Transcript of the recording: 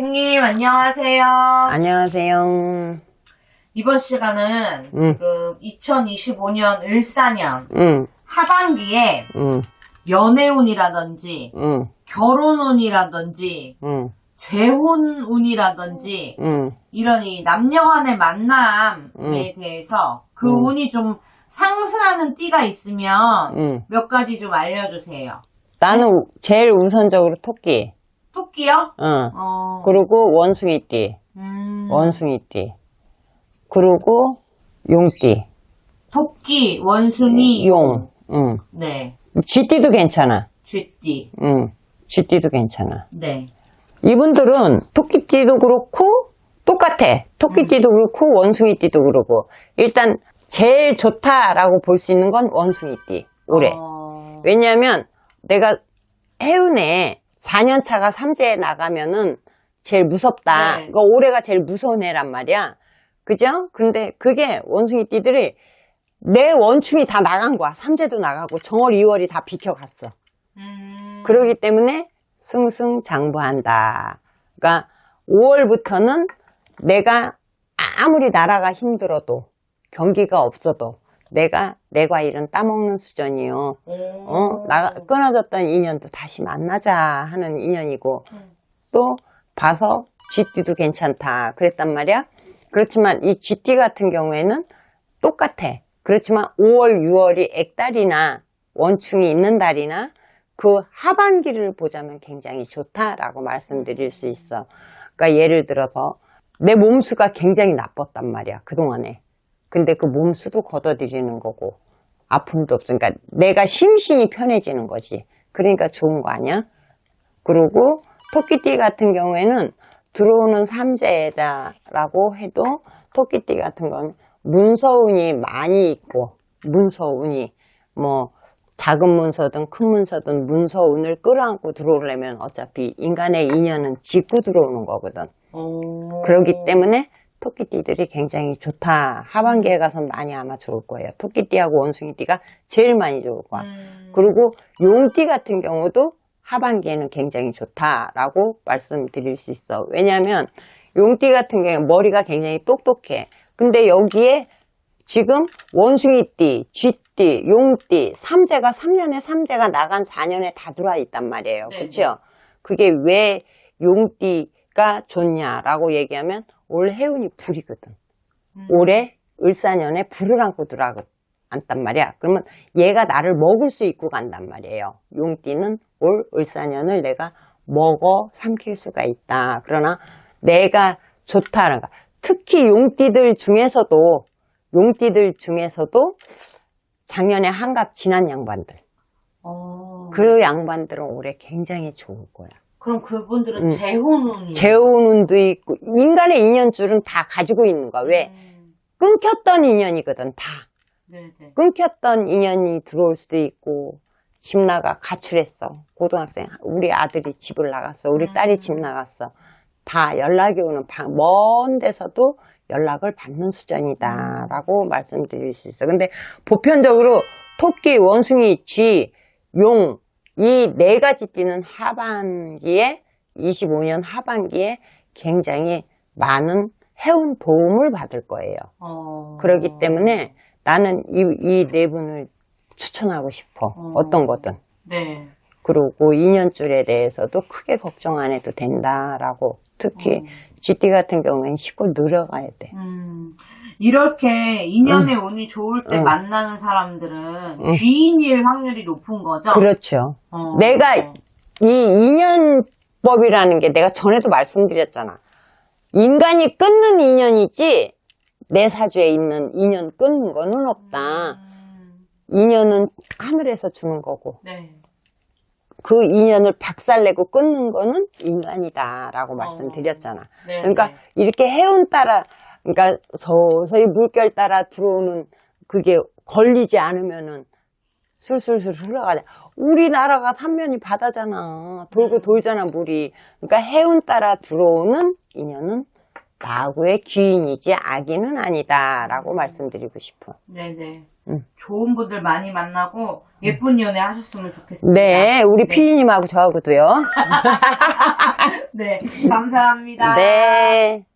안녕하세요. 안녕하세요. 이번 시간은 음. 지금 2025년 을사년 응, 하반기에 응, 연애운이라든지 응, 결혼운이라든지 응, 재혼운이라든지 응. 이런 이 남녀 간의 만남에 음. 대해서 그 음. 운이 좀 상승하는 띠가 있으면 응. 몇 가지 좀 알려주세요. 나는 우- 제일 우선적으로 토끼. 토끼요? 응. 어. 그리고 원숭이띠. 음. 원숭이띠. 그리고 용띠. 토끼, 원숭이, 용. 응. 네. 쥐띠도 괜찮아. 쥐띠. 응. 쥐띠도 괜찮아. 네. 이분들은 토끼띠도 그렇고 똑같아. 토끼띠도 그렇고 원숭이띠도 그렇고 일단 제일 좋다라고 볼 수 있는 건 원숭이띠 올해. 어. 왜냐하면 내가 해운에 4년 차가 삼재에 나가면은 제일 무섭다. 네. 그러니까 올해가 제일 무서운 해란 말이야. 그죠? 근데 그게 원숭이 띠들이 내 원충이 다 나간 거야. 삼재도 나가고 정월, 2월이 다 비켜갔어. 음. 그러기 때문에 승승장구한다. 그러니까 5월부터는 내가 아무리 나라가 힘들어도 경기가 없어도 내가 내 과일은 따먹는 수준이요. 오. 어, 나 끊어졌던 인연도 다시 만나자 하는 인연이고 음. 또 봐서 쥐띠도 괜찮다 그랬단 말이야. 그렇지만 이 쥐띠 같은 경우에는 똑같아. 그렇지만 5월, 6월이 액달이나 원충이 있는 달이나 그 하반기를 보자면 굉장히 좋다라고 말씀드릴 수 있어. 그러니까 예를 들어서 내 몸수가 굉장히 나빴단 말이야 그동안에. 근데 그 몸수도 걷어들이는 거고 아픔도 없으니까 내가 심신이 편해지는 거지. 그러니까 좋은 거 아니야? 그리고 토끼띠 같은 경우에는 들어오는 삼재다라고 해도 토끼띠 같은 건 문서운이 많이 있고 문서운이 뭐 작은 문서든 큰 문서든 문서운을 끌어안고 들어오려면 어차피 인간의 인연은 짚고 들어오는 거거든. 오. 그렇기 때문에 토끼띠들이 굉장히 좋다. 하반기에 가서 많이 아마 좋을 거예요. 토끼띠하고 원숭이띠가 제일 많이 좋을 거야. 음. 그리고 용띠 같은 경우도 하반기에는 굉장히 좋다라고 말씀드릴 수 있어. 왜냐하면 용띠 같은 경우에 머리가 굉장히 똑똑해. 근데 여기에 지금 원숭이띠, 쥐띠, 용띠, 삼재가 3년에 삼재가 나간 4년에 다 들어와 있단 말이에요. 네, 그렇죠? 그게 왜 용띠가 좋냐라고 얘기하면 올 해운이 불이거든. 음. 올해 을사년에 불을 안고 들어가 안단 말이야. 그러면 얘가 나를 먹을 수 있고 간단 말이에요. 용띠는 올 을사년을 내가 먹어 삼킬 수가 있다. 그러나 내가 좋다는 거. 특히 용띠들 중에서도 용띠들 중에서도 작년에 한갑 지난 양반들. 어. 그 양반들은 올해 굉장히 좋을 거야. 그럼 그분들은 음. 재혼운이. 재혼운도 있고 인간의 인연줄은 다 가지고 있는 거야. 왜? 음. 끊겼던 인연이거든 다. 네네. 끊겼던 인연이 들어올 수도 있고 집 나가 가출했어 고등학생 우리 아들이 집을 나갔어 우리 음. 딸이 집 나갔어 다 연락이 오는 방- 먼 데서도 연락을 받는 수준이다 라고 말씀드릴 수 있어 근데 보편적으로 토끼 원숭이 쥐 용 이 네 가지 띠는 하반기에 25년 하반기에 굉장히 많은 해운 도움을 받을 거예요 어. 그렇기 때문에 나는 이, 이네 분을 추천하고 싶어. 어. 어떤 거든. 네. 그리고 인연줄에 대해서도 크게 걱정 안 해도 된다라고. 특히 어. GT 같은 경우에는 쉽고 늘어가야 돼. 음. 이렇게 인연의 운이 좋을 때 응. 만나는 사람들은 응. 귀인일 확률이 높은 거죠? 그렇죠. 어. 내가 이 인연법이라는 게 내가 전에도 말씀드렸잖아. 인간이 끊는 인연이지 내 사주에 있는 인연 끊는 거는 없다. 음. 인연은 하늘에서 주는 거고. 네. 그 인연을 박살내고 끊는 거는 인간이다 라고 어. 말씀드렸잖아. 네. 그러니까 네. 이렇게 해운 따라, 그러니까 서서히 물결 따라 들어오는 그게 걸리지 않으면은 술술술 흘러가자. 우리나라가 삼면이 바다잖아. 돌고 음. 돌잖아, 물이. 그러니까 해운 따라 들어오는 인연은 나하고의 귀인이지 악인은 아니다라고 말씀드리고 싶어. 네네. 응. 좋은 분들 많이 만나고 예쁜 연애 하셨으면 좋겠습니다. 네, 우리 네. 피디님하고 저하고도요. 네, 감사합니다. 네.